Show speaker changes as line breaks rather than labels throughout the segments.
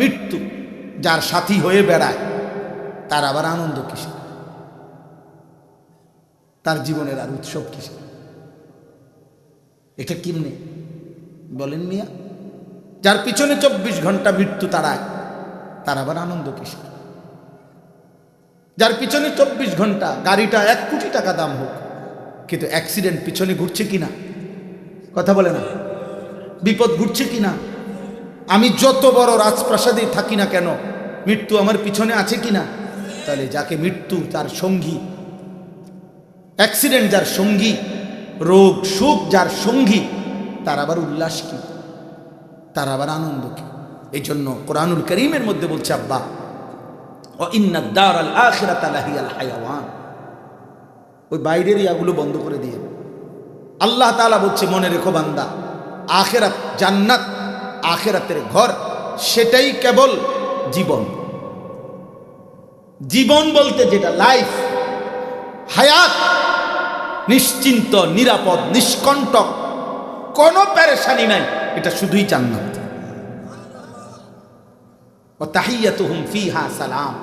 মৃত্যু, যার সাথী হয়ে বেড়ায়, তার আবার আনন্দ কিসে তার জীবনের আর উৎসব কিসে এটা কেমনে বলেন মিয়া। যার পিছনে চব্বিশ ঘণ্টা মৃত্যু তারায়, তার আবার আনন্দ কিসে যার পিছনে চব্বিশ ঘণ্টা গাড়িটা এক কোটি টাকা দাম হোক, কিন্তু অ্যাক্সিডেন্ট পিছনে ঘুরছে কিনা? কথা বলে না। বিপদ ঘুরছে কিনা? আমি যত বড় রাজপ্রাসাদে থাকি না কেন, মৃত্যু আমার পিছনে আছে কিনা? তাহলে যাকে মৃত্যু, তার সঙ্গী। অ্যাক্সিডেন্ট যার সঙ্গী, রোগ, সুখ যার সঙ্গী, তার আবার উল্লাস কি? তার আবার আনন্দ কি? এই জন্য কোরআনুল করিমের মধ্যে বলছে, আব্বা ওই বাইরের ইয়াগুলো বন্ধ করে দিয়ে। আল্লাহ তাআলা বলছে, মনে রেখো বান্দা, আখেরাত জান্নাত আখেরাতের ঘর, সেটাই কেবল জীবন। জীবন বলতে যেটা লাইফ হায়াত, নিশ্চিন্ত, নিরাপদ, নিষ্কণ্টক, কোনো প্যারেশানি নাই, এটা শুধুই জান্নাত। ও ফিহা সালাম।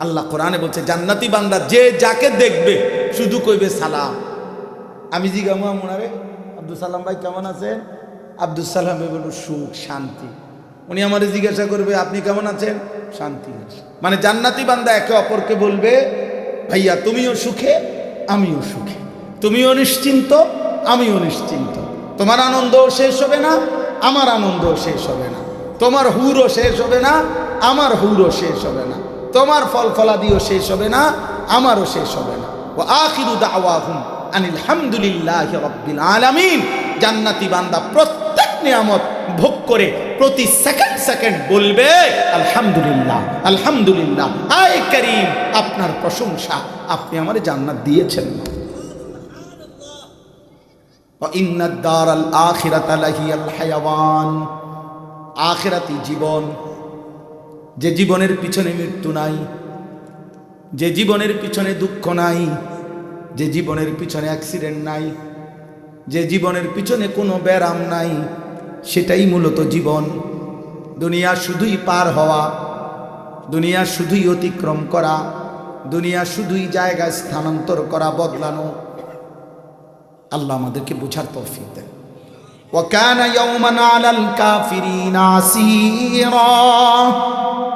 আল্লাহ কোরআনে বলছে, জান্নাতি বান্দা যে যাকে দেখবে, শুধু কইবে সালাম। আমি জিজ্ঞামা মোনারে আব্দুল সালাম ভাই, কেমন আছেন? আব্দুল সালাম বলল, সুখ, শান্তি। উনি আমারে জিজ্ঞাসা করবে, আপনি কেমন আছেন? শান্তি। মানে জান্নাতি বান্দা একে অপরকে বলবে, ভাইয়া, তুমিও সুখে, আমিও সুখে। তুমিও নিশ্চিন্ত, আমিও নিশ্চিন্ত। তোমার আনন্দও শেষ হবে না, আমার আনন্দও শেষ হবে না। তোমার হুরও শেষ হবে না, আমার হুরও শেষ হবে না। তোমার ফল ফলাদিও শেষ হবে না, আমারও শেষ হবে না। ও আখিরু দাওয়াহুম আনিল হামদুলিল্লাহ আলামিন। জান্নাতি বান্দা প্রত্যেক নিয়ামত ভোগ করে প্রতি সেকেন্ড সেকেন্ড বলবে, আলহামদুলিল্লাহ আলহামদুলিল্লাহ, আয় করিম, আপনার প্রশংসা আপনি আমার জান্নাত দিয়েছেন আখেরাতি জীবন। যে জীবনের পিছনে মৃত্যু নাই, যে জীবনের পিছনে দুঃখ নাই, যে জীবনের পিছনে অ্যাক্সিডেন্ট নাই, যে জীবনের পিছনে কোনো ব্যারাম নাই সেটাই মূলত জীবন। দুনিয়া শুধুই পার হওয়া, দুনিয়া শুধুই অতিক্রম করা, দুনিয়া শুধুই জায়গায় স্থানান্তর করা, বদলানো। আল্লাহ আমাদেরকে বুঝার তৌফিক দেন।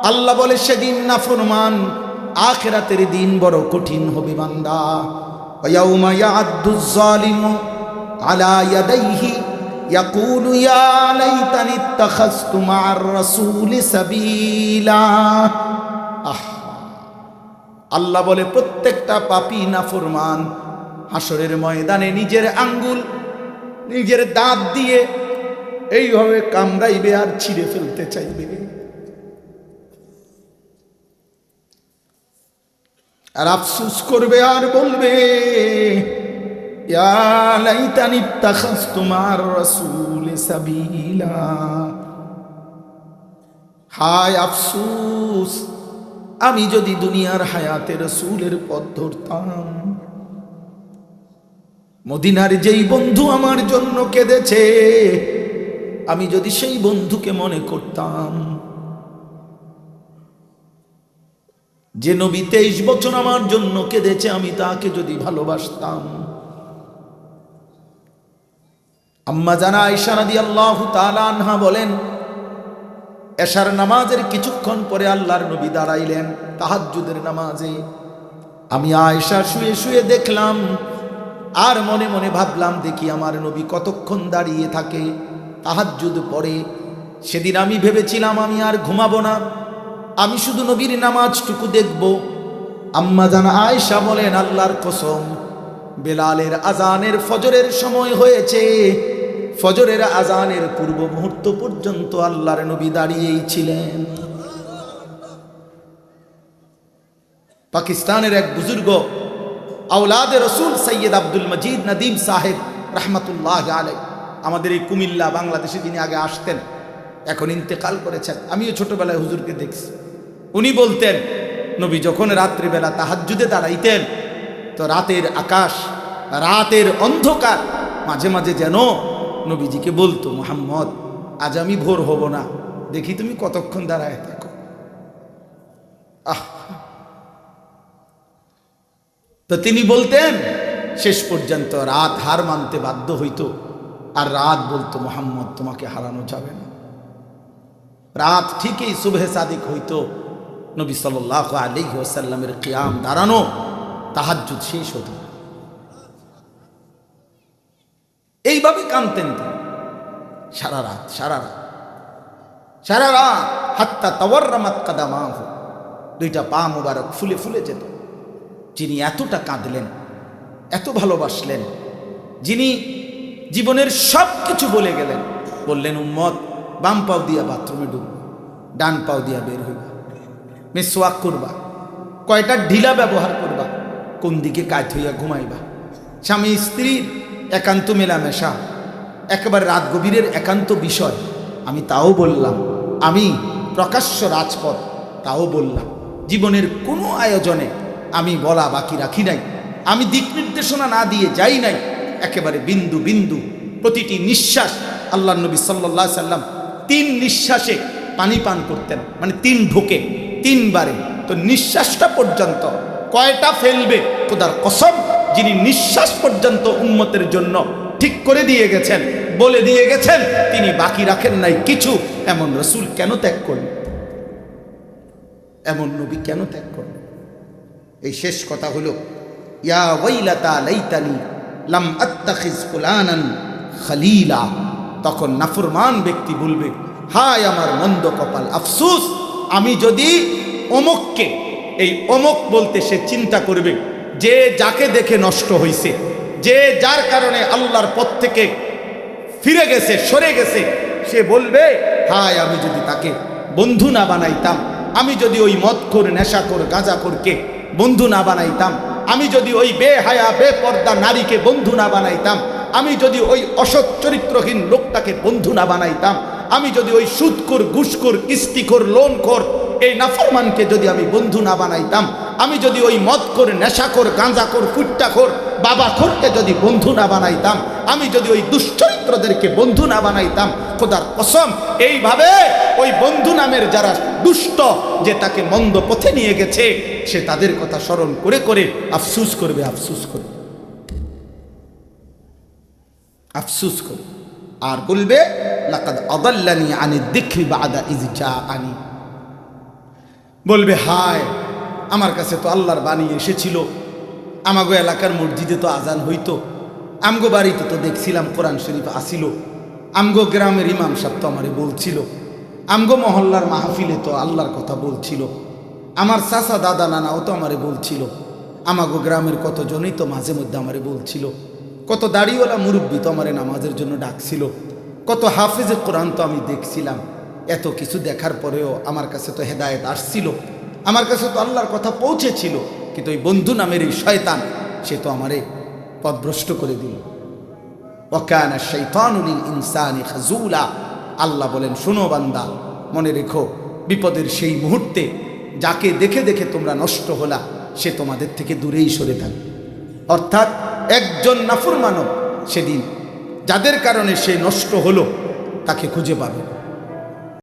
আল্লাহ বলে, সেদিন না ফরমান, আখেরাতের দিন বড় কঠিন হবে বান্দা। আলা ইয়াদাইহি يقول يا ليتني اتخذت مع الرسول سبيلا আহ আল্লাহ বলে প্রত্যেকটা পাপি না ফরমান হাসরের ময়দানে নিজের আঙ্গুল নিজের দাঁত দিয়ে এইভাবে কামড়াইবে আর ছিঁড়ে ফেলতে চাইবে আর আফসুস করবে আর বলবে হায় আফসুস, আমি যদি দুনিয়ার হায়াতে রসুলের পথ ধরতাম, মদিনার যেই বন্ধু আমার জন্য কেঁদেছে, আমি যদি সেই বন্ধুকে মনে করতাম, যে নবী তেইশ বছর আমার জন্য কেঁদেছে, আমি তাকে যদি ভালোবাসতাম। আম্মা জানা ইশারাদি আল্লাহ আনহা বলেন, এশার নামাজের কিছুক্ষণ পরে আল্লাহর নবী দাঁড়াইলেন তাহাজ্জুদের নামাজে। আমি আয়েশা শুয়ে শুয়ে দেখলাম আর মনে মনে ভাবলাম, দেখি আমার নবী কতক্ষণ দাঁড়িয়ে থাকে তাহাজ্জুদ পরে। সেদিন আমি ভেবেছিলাম, আমি আর ঘুমাবো না, আমি শুধু নবীর নামাজটুকু দেখব। আম্মা জানা আয়েশা বলেন, আল্লাহর কসম, বেলালের আজানের ফজরের সময় হয়েছে ফজরের আজানের পূর্ব মুহূর্ত পর্যন্ত আল্লাহর নবী দাঁড়িয়েই ছিলেন। পাকিস্তানের এক বুজুর্গ আউলাদে রসুল সৈয়দ আব্দুল মজিদ নদীম সাহেব রহমতুল্লাহ আলাই আমাদের এই কুমিল্লা বাংলাদেশে যিনি আগে আসতেন, এখন ইন্তেকাল করেছেন। আমিও ছোটবেলায় হুজুরকে দেখছি। উনি বলতেন, নবী, যখন রাত্রিবেলা তাহাজ্জুদে দাঁড়াইতেন, তো রাতের আকাশ, রাতের অন্ধকার, মাঝে মাঝে যেন নবীজিকে বলতো, মোহাম্মদ, আজ আমি ভোর হব না। দেখি তুমি কতক্ষণ দাঁড়ায় থাকো। আহ! তো তিনি বলতেন, শেষ পর্যন্ত রাত হার মানতে বাধ্য হইতো। আর রাত বলতো, মোহাম্মদ, তোমাকে হারানো যাবে না। রাত ঠিকই শুভে সাদিক হইতো। নবী সাল আলী ওসাল্লামের কিয়াম দাঁড়ানো তাহাজ্জুদ শেষ হতো। এইভাবে কানতেন তিনি। সারা রাত সারা রাত। সারা রাত হাত্তা তাওয়ার্রামাত কাদামাহ। দুইটা পা মুবারক ফুলে ফুলে যেত। যিনি এতটা কাঁদলেন, এত ভালোবাসলেন, যিনি জীবনের সব কিছু বলে গেলেন, বললেন, উম্মত, বাম পাও দিয়া বাথরুমে ডুব ডান পাও দিয়া বের হইবা মেসোয়াক করবা, কয়টা ঢিলা ব্যবহার করবা, কোন দিকে কাজ হইয়া ঘুমাইবা, স্বামী স্ত্রীর একান্ত মেলামেশা, একেবারে রাত গভীরের একান্ত বিষয়, আমি তাও বললাম, আমি প্রকাশ্য রাজপথ, তাও বললাম, জীবনের কোনো আয়োজনে আমি বলা বাকি রাখি নাই, আমি দিক নির্দেশনা না দিয়ে যাই নাই, একেবারে বিন্দু বিন্দু প্রতিটি নিঃশ্বাস আল্লাহ নবী সাল্লাহ সাল্লাম তিন নিঃশ্বাসে পানি পান করতেন মানে তিন ঢোকে, তিনবারে, তো নিঃশ্বাসটা পর্যন্ত কয়টা ফেলবে, খোদার কসম যিনি নিঃশ্বাস পর্যন্ত উন্মতের জন্য ঠিক করে দিয়ে গেছেন, বলে দিয়ে গেছেন, তিনি বাকি রাখেন নাই কিছু। এমন রসুল কেন ত্যাগ করলেন? এমন নবী কেন ত্যাগ করলেন? এই শেষ কথা হলো, ইয়া ওয়াইলাতা লাইতানি লাম আত্তাখিজ ফুলানান খালিলা। তখন নাফরমান ব্যক্তি বলবে, হায় আমার মন্দ কপাল, আফসুস, আমি যদি অমককে, এই অমক বলতে সে চিন্তা করবে যে যাকে দেখে নষ্ট হইছে, যে যার কারণে আল্লাহর পথ থেকে ফিরে গেছে, সরে গেছে, সে বলবে, হায়, আমি যদি তাকে বন্ধু না বানাইতাম, আমি যদি ওই মদখোর, নেশাখোর, গাঁজাখোরকে বন্ধু না বানাইতাম, আমি যদি ওই বেহায়া, বেপর্দা নারীকে বন্ধু না বানাইতাম, আমি যদি ওই অসৎ চরিত্রহীন লোকটাকে বন্ধু না বানাইতাম, আমি যদি ওই সুদখোর, ঘুষখোর, কিস্তিখোর, লোনখোর এই নাফরমানকে যদি আমি বন্ধু না বানাইতাম, আমি যদি ওই মদ কোর নেশা মদখোর, নেশাখোর, গাঁজাখোর, ফুট্টাখোর, বাবাখোরকে যদি বন্ধু না বানাইতাম, আমি যদি ওই দুশ্চরিত্রদেরকে বন্ধু না বানাইতাম, খোদার কসম, এইভাবে ওই বন্ধু নামের যারা দুষ্ট, যে তাকে মন্দ পথে নিয়ে গেছে, সে তাদের কথা স্মরণ করে করে আফসুস করবে আফসুস করবে। আফসুস করবে। আর বলবে, লাকাদ আদাল্লানি আনি দিক্রি বাদা ইজ যা আনি বলবে, হায়, আমার কাছে তো আল্লাহর বাণী এসেছিল। আমাগো এলাকার মসজিদে তো আজান হইতো। আমগো বাড়িতে তো দেখছিলাম কোরআন শরীফ আসিল। আমগো গ্রামের ইমাম সাহেব তো আমারে বলছিল। আমগো মহল্লার মাহফিলে তো আল্লাহর কথা বলছিল। আমার চাচা, দাদা, নানাও তো আমারে বলছিল। আমাগো গ্রামের কতজনই তো মাঝে মধ্যে আমারে বলছিল। কত দাড়িওয়ালা মুরব্বী তো আমারে নামাজের জন্য ডাকছিল। কত হাফেজে কোরআন তো আমি দেখছিলাম। এত কিছু দেখার পরেও আমার কাছে তো হেদায়েত আসছিল। আমার কাছে তো আল্লাহর কথা পৌঁছেছিল, কিন্তু ওই বন্ধু নামের এই শয়তান, সে তো আমারে পদভ্রষ্ট করে দিল। ওকানা শৈতানুল ইনসানি খাজুলা। আল্লাহ বলেন, শোনো বান্দা, মনে রেখো, বিপদের সেই মুহূর্তে যাকে দেখে দেখে তোমরা নষ্ট হলা, সে তোমাদের থেকে দূরেই সরে থাকবে। অর্থাৎ একজন নাফুর মানব সেদিন, যাদের কারণে সে নষ্ট হলো, তাকে খুঁজে পাবে।